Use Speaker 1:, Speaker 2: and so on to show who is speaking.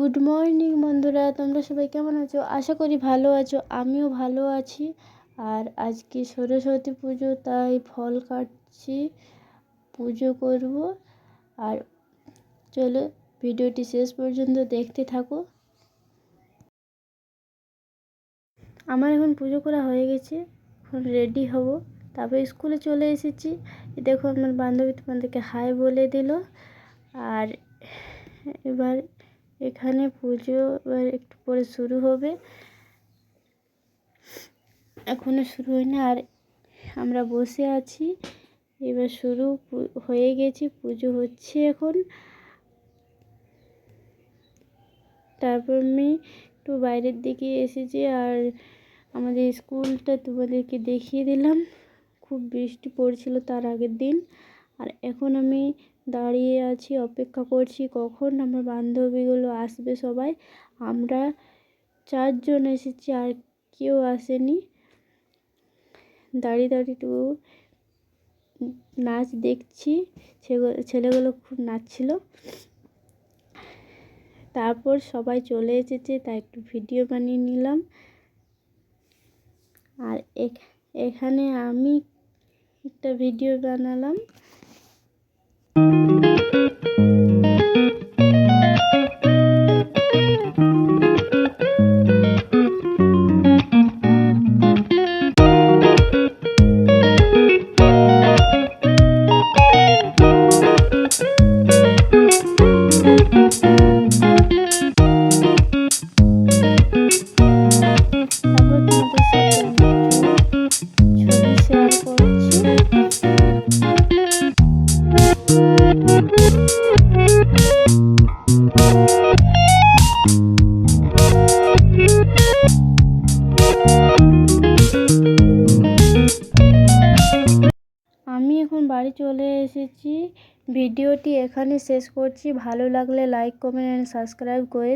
Speaker 1: Good morning বন্ধুরা। তোমরা সবাই কেমন আছো? আশা করি ভালো আছো। আমিও ভালো আছি। আর আজকে সরস্বতী পুজো, তাই ফল কাটছি, পুজো করব। আর চলো, ভিডিওটি শেষ পর্যন্ত দেখতে থাকো। আমার এখন পুজো করা হয়ে গেছে। এখন রেডি হব। তারপরে স্কুলে চলে এসেছি। দেখো, আমার বান্ধবী তোমাদেরকে হাই বলে দিল। আর এবার এখানে পুজো এবার একটু পরে শুরু হবে। এখনও শুরু হয়নি আর আমরা বসে আছি। এবার শুরু হয়ে গেছে, পুজো হচ্ছে এখন। তারপর আমি একটু বাইরের দিকে এসেছি আর আমাদের স্কুলটা তোমাদেরকে দেখিয়ে দিলাম। খুব বৃষ্টি পড়ছিল তার আগের দিন। আর এখন আমি দাঁড়িয়ে আছি, অপেক্ষা করছি কখন আমার বান্ধবীগুলো আসবে সবাই। আমরা চারজন এসেছি, আর কেউ আসেনি। দাঁড়িয়ে দাঁড়িয়ে একটু নাচ দেখছি ছেলেগুলো খুব নাচছিল। তারপর সবাই চলে এসেছে, তাই একটু ভিডিও বানিয়ে নিলাম। আর এখানে আমি একটা ভিডিও বানালাম। আমি এখন বাড়ি চলে এসেছি। ভিডিওটি এখানে শেষ করছি। ভালো লাগলে লাইক কমেন্ট অ্যান্ড সাবস্ক্রাইব করে